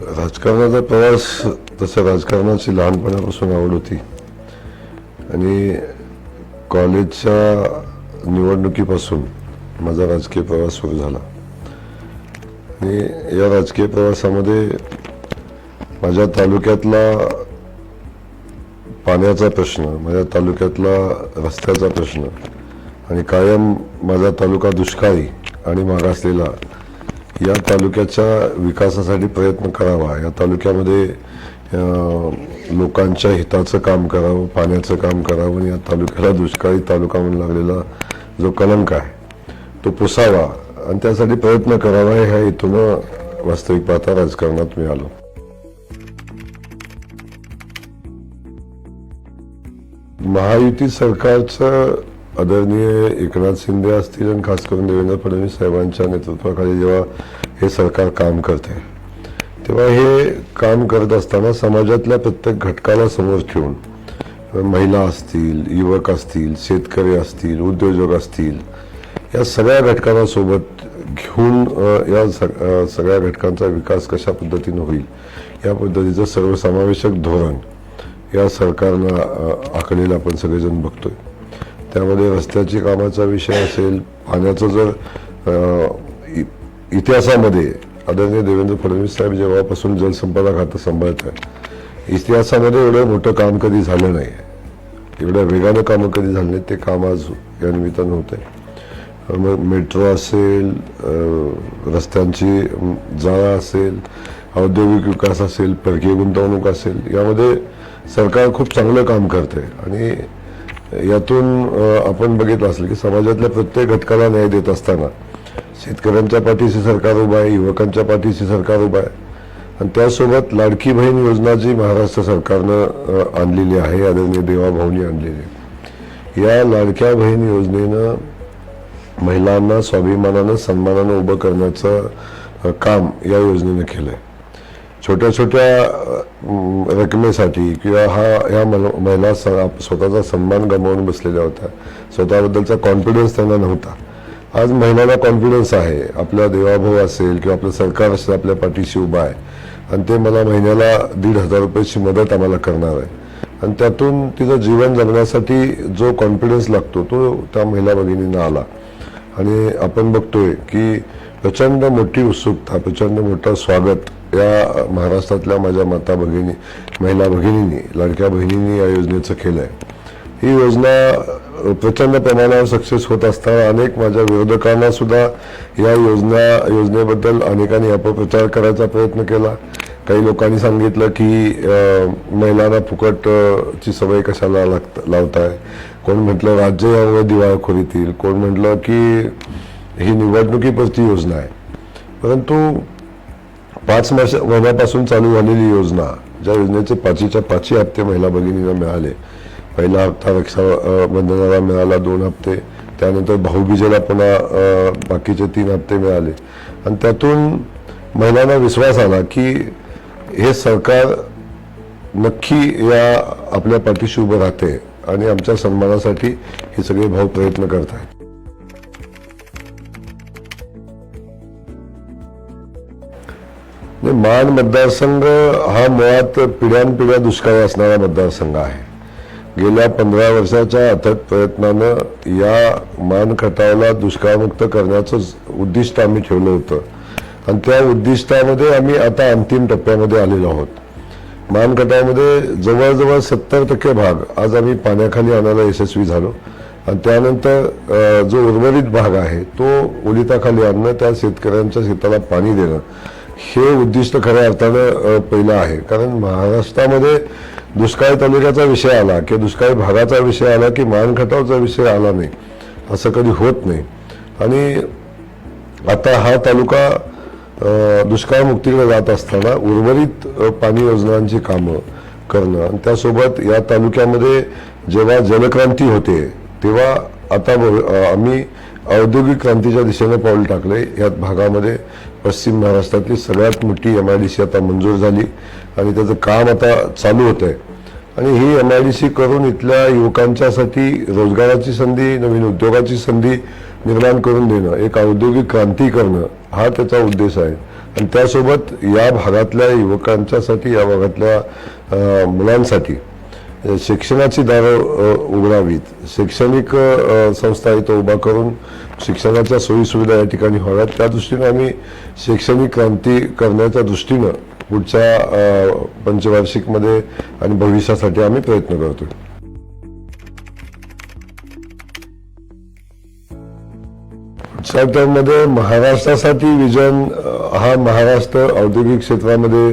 राजकारणाचा प्रवास तसं राजकारणाची लहानपणापासून आवड होती आणि कॉलेजच्या निवडणुकीपासून माझा राजकीय प्रवास सुरू झाला. आणि या राजकीय प्रवासामध्ये माझ्या तालुक्यातला पाण्याचा प्रश्न माझ्या तालुक्यातला रस्त्याचा प्रश्न आणि कायम माझा तालुका दुष्काळी आणि मागासलेला या तालुक्याच्या विकासासाठी प्रयत्न करावा. या तालुक्यामध्ये लोकांच्या हिताचं काम करावं पाण्याचं काम करावं आणि या तालुक्याला दुष्काळी तालुका म्हणून लागलेला जो कलंक आहे तो पुसावा आणि त्यासाठी प्रयत्न करावा ह्या हेतून वास्तविक पाहता राजकारणात मी आलो महायुती सरकारचं आदरणीय एकनाथ शिंदे असतील आणि खास करून देवेंद्र फडणवीस साहेबांच्या नेतृत्वाखाली जेव्हा हे सरकार काम करते तेव्हा हे काम करत असताना समाजातल्या प्रत्येक घटकाला समोर ठेवून महिला असतील युवक असतील शेतकरी असतील उद्योजक असतील या सगळ्या घटकांना सोबत घेऊन या सग- सगळ्या घटकांचा विकास कशा पद्धतीनं होईल या पद्धतीचं सर्वसमावेशक धोरण या सरकारनं आखलेलं आपण सगळेजण बघतोय. त्यामध्ये रस्त्याची कामाचा विषय असेल पाण्याचं जर इ- इतिहासामध्ये आदरणीय देवेंद्र फडणवीस साहेब जेव्हापासून जलसंपदा खातं सांभाळत आहे इतिहासामध्ये एवढं मोठं काम कधी झालं नाही. एवढ्या वेगानं कामं कधी झाली नाही ते काम आज या निमित्तानं होत आहे. मग मेट्रो असेल रस्त्यांची जाळा असेल औद्योगिक विकास असेल परकीय गुंतवणूक असेल यामध्ये सरकार खूप चांगलं काम करते आणि यातून आपण बघितलं असेल की समाजातल्या प्रत्येक घटकाला न्याय देत असताना शेतकऱ्यांच्या पाठीशी सरकार उभं आहे युवकांच्या पाठीशी सरकार उभं आहे आणि त्यासोबत लाडकी बहीण योजना जी महाराष्ट्र सरकारनं आणलेली आहे आदरणीय देवाभाऊनी आणलेली आहे. या लाडक्या बहीण योजनेनं महिलांना स्वाभिमानानं सन्मानानं उभं करण्याचं काम या योजनेनं केलं आहे छोट्या छोट्या रकमेसाठी किंवा हा ह्या महिला स- स्वतःचा सन्मान गमावून बसलेल्या होत्या. स्वतःबद्दलचा कॉन्फिडन्स त्यांना नव्हता. आज महिलांना कॉन्फिडन्स आहे. आपला देवाभाऊ असेल किंवा आपलं सरकार असेल आपल्या पाठीशी उभा आहे. आणि ते मला महिन्याला दीड हजार रुपयाची मदत आम्हाला करणार आहे. आणि त्यातून तिचं जीवन जगण्यासाठी जो कॉन्फिडन्स लागतो तो त्या महिला भगिनींना आला. आणि आपण बघतोय की प्रचंड मोठी उत्सुकता प्रचंड मोठं स्वागत या महाराष्ट्रातल्या माझ्या माता भगिनी महिला भगिनींनी लाडक्या बहिणींनी या योजनेचं केलं आहे ही योजना प्रचंड प्रमाणावर सक्सेस होत असताना अनेक माझ्या विरोधकांना सुद्धा या योजना योजनेबद्दल अनेकांनी अपप्रचार करायचा प्रयत्न केला. काही लोकांनी सांगितलं की महिलांना फुकट ची सवय कशाला लागत लावताय? कोण म्हटलं राज्य यामुळे दिवाळखोरीतील कोण म्हटलं की ही निवडणुकीपुरती योजना आहे? परंतु पाच वर्ष महिन्यापासून चालू झालेली योजना ज्या योजनेचे पाचीच्या पाचही हप्ते महिला भगिनींना मिळाले. पहिला हप्ता रक्षा बंधनाला मिळाला दोन हप्ते त्यानंतर भाऊबीजेला पुन्हा बाकीचे तीन हप्ते मिळाले. आणि त्यातून महिलांना विश्वास आला की हे सरकार नक्की या आपल्या पाठीशी उभं राहते आणि आमच्या सन्मानासाठी हे सगळे भाऊ प्रयत्न करत आहेत म्हणजे मान मतदारसंघ हा मुळात पिढ्यानपिढ्या दुष्काळी असणारा मतदारसंघ आहे. गेल्या पंधरा वर्षाच्या अथक प्रयत्नानं या मान खटावला दुष्काळमुक्त करण्याचं उद्दिष्ट आम्ही ठेवलं होतं. आणि त्या उद्दिष्टामध्ये आम्ही आता अंतिम टप्प्यामध्ये आलेलो आहोत. मानखटामध्ये जवळजवळ सत्तर टक्के भाग आज आम्ही पाण्याखाली आणायला यशस्वी झालो. आणि त्यानंतर जो उर्वरित भाग आहे तो ओलिताखाली आणणं त्या शेतकऱ्यांच्या शेताला पाणी देणं. हे उद्दिष्ट खऱ्या अर्थानं पहिलं आहे. कारण महाराष्ट्रामध्ये दुष्काळी तालुक्याचा विषय आला किंवा दुष्काळी भागाचा विषय आला की मान खटावचा विषय आला नाही असं कधी होत नाही. आणि आता हा तालुका दुष्काळमुक्तीकडे जात असताना उर्वरित पाणी योजनांची कामं करणं आणि त्यासोबत या तालुक्यामध्ये जेव्हा जलक्रांती होते तेव्हा आता आम्ही औद्योगिक क्रांतीच्या दिशेने पाऊल टाकले. यात भागामध्ये पश्चिम महाराष्ट्रातली सगळ्यात मोठी एम आय डी सी आता मंजूर झाली आणि त्याचं काम आता चालू होत आहे आणि ही एम आय डी सी करून इथल्या युवकांच्यासाठी रोजगाराची संधी नवीन उद्योगाची संधी निर्माण करून देणं एक औद्योगिक क्रांती करणं हा त्याचा उद्देश आहे. आणि त्यासोबत या भागातल्या युवकांच्यासाठी या भागातल्या मुलांसाठी शिक्षणाची दारं उघडावीत. शैक्षणिक संस्था इथं उभा करून शिक्षणाच्या सोयीसुविधा या ठिकाणी व्हाव्यात. त्या दृष्टीनं आम्ही शैक्षणिक क्रांती करण्याच्या दृष्टीनं पुढच्या पंचवार्षिकमध्ये आणि भविष्यासाठी आम्ही प्रयत्न करतो पुढच्या महाराष्ट्रासाठी विजन हा महाराष्ट्र औद्योगिक क्षेत्रामध्ये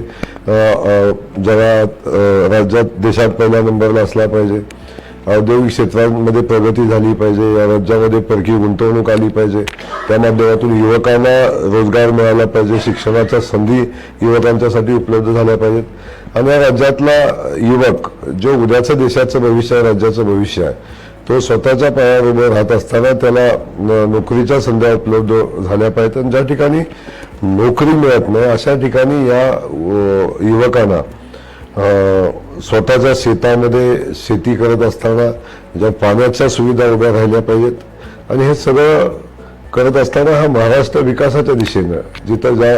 जगात राज्यात देशात पहिल्या नंबरला असला पाहिजे. औद्योगिक क्षेत्रांमध्ये प्रगती झाली पाहिजे या राज्यामध्ये परकीय गुंतवणूक आली पाहिजे. त्या माध्यमातून युवकांना रोजगार मिळाला पाहिजे शिक्षणाच्या संधी युवकांच्यासाठी उपलब्ध झाल्या पाहिजेत. आणि या राज्यातला युवक जो उद्याचं देशाचं भविष्य आहे राज्याचं भविष्य आहे तो स्वतःच्या पायावर उभं राहत असताना त्याला न- नोकरीच्या संध्या उपलब्ध झाल्या पाहिजेत आणि ज्या ठिकाणी नोकरी मिळत नाही अशा ठिकाणी या युवकांना स्वतःच्या शेतामध्ये शेती करत असताना ज्या पाण्याच्या सुविधा उभ्या राहिल्या पाहिजेत आणि हे सगळं करत असताना हा महाराष्ट्र विकासाच्या दिशेनं जिथं ज्या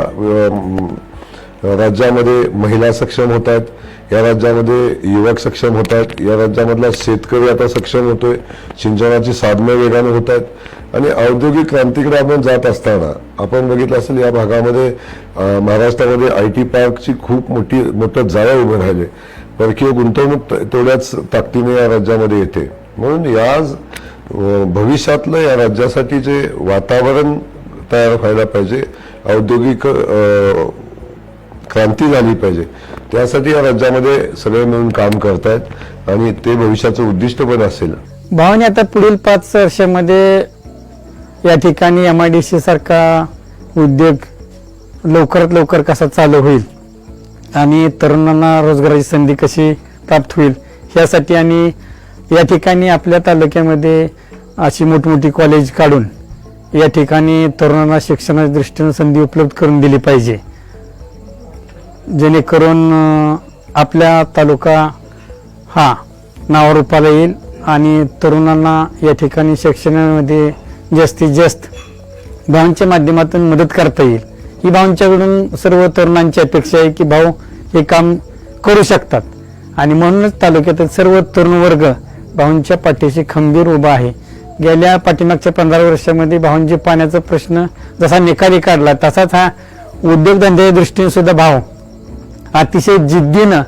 राज्यामध्ये महिला सक्षम होत आहेत या राज्यामध्ये युवक सक्षम होत आहेत या राज्यामधला शेतकरी आता सक्षम होतोय सिंचनाची साधनं वेगानं होत आहेत आणि औद्योगिक क्रांतीकडे आपण जात असताना आपण बघितलं असेल या भागामध्ये महाराष्ट्रामध्ये आय टी पार्कची खूप मोठी मोठं जाळं उभं राहिले. परकीय गुंतवणूक तेवढ्याच ताकदीने या राज्यामध्ये येते. म्हणून या भविष्यातलं या राज्यासाठी जे वातावरण तयार व्हायला पाहिजे औद्योगिक क्रांती झाली पाहिजे. त्यासाठी या राज्यामध्ये सगळे मिळून काम करतायत आणि ते भविष्याचं उद्दिष्ट पण असेल. भावने आता पुढील पाच वर्षामध्ये या ठिकाणी एम आय डी सी सारखा उद्योग लवकरात लवकर कसा चालू होईल आणि तरुणांना रोजगाराची संधी कशी प्राप्त होईल यासाठी आणि या ठिकाणी आपल्या तालुक्यामध्ये अशी मोठमोठी कॉलेज काढून या ठिकाणी तरुणांना शिक्षणाच्या दृष्टीनं संधी उपलब्ध करून दिली पाहिजे. जेणेकरून आपल्या तालुका हा नावारूपाला येईल आणि तरुणांना या ठिकाणी शिक्षणामध्ये जास्तीत जास्त भाऊंच्या माध्यमातून मदत करता येईल. ही भाऊंच्याकडून सर्व तरुणांची अपेक्षा आहे की भाऊ हे काम करू शकतात. आणि म्हणूनच तालुक्यातील सर्व तरुण वर्ग भाऊंच्या पाठीशी खंबीर उभा आहे. गेल्या पाठीमागच्या पंधरा वर्षामध्ये भाऊंजी पाण्याचा प्रश्न जसा निकाली काढला तसाच हा उद्योगधंद्याच्या दृष्टीने सुद्धा भाव अतिशय जिद्दीनं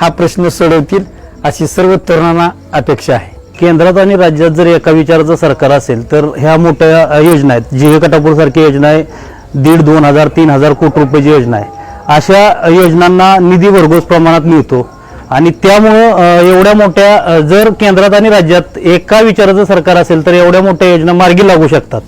हा प्रश्न सोडवतील अशी सर्व तरुणांना अपेक्षा आहे. केंद्रात आणि राज्यात जर एका विचाराचं सरकार असेल तर ह्या मोठ्या योजना आहेत. जीवे कटापूर सारखी योजना आहे दीड दोन हजार तीन हजार कोटी रुपयाची योजना आहे. अशा योजनांना निधी भरघोस प्रमाणात मिळतो. आणि त्यामुळं एवढ्या मोठ्या जर केंद्रात आणि राज्यात एका विचाराचं सरकार असेल तर एवढ्या मोठ्या योजना मार्गी लागू शकतात.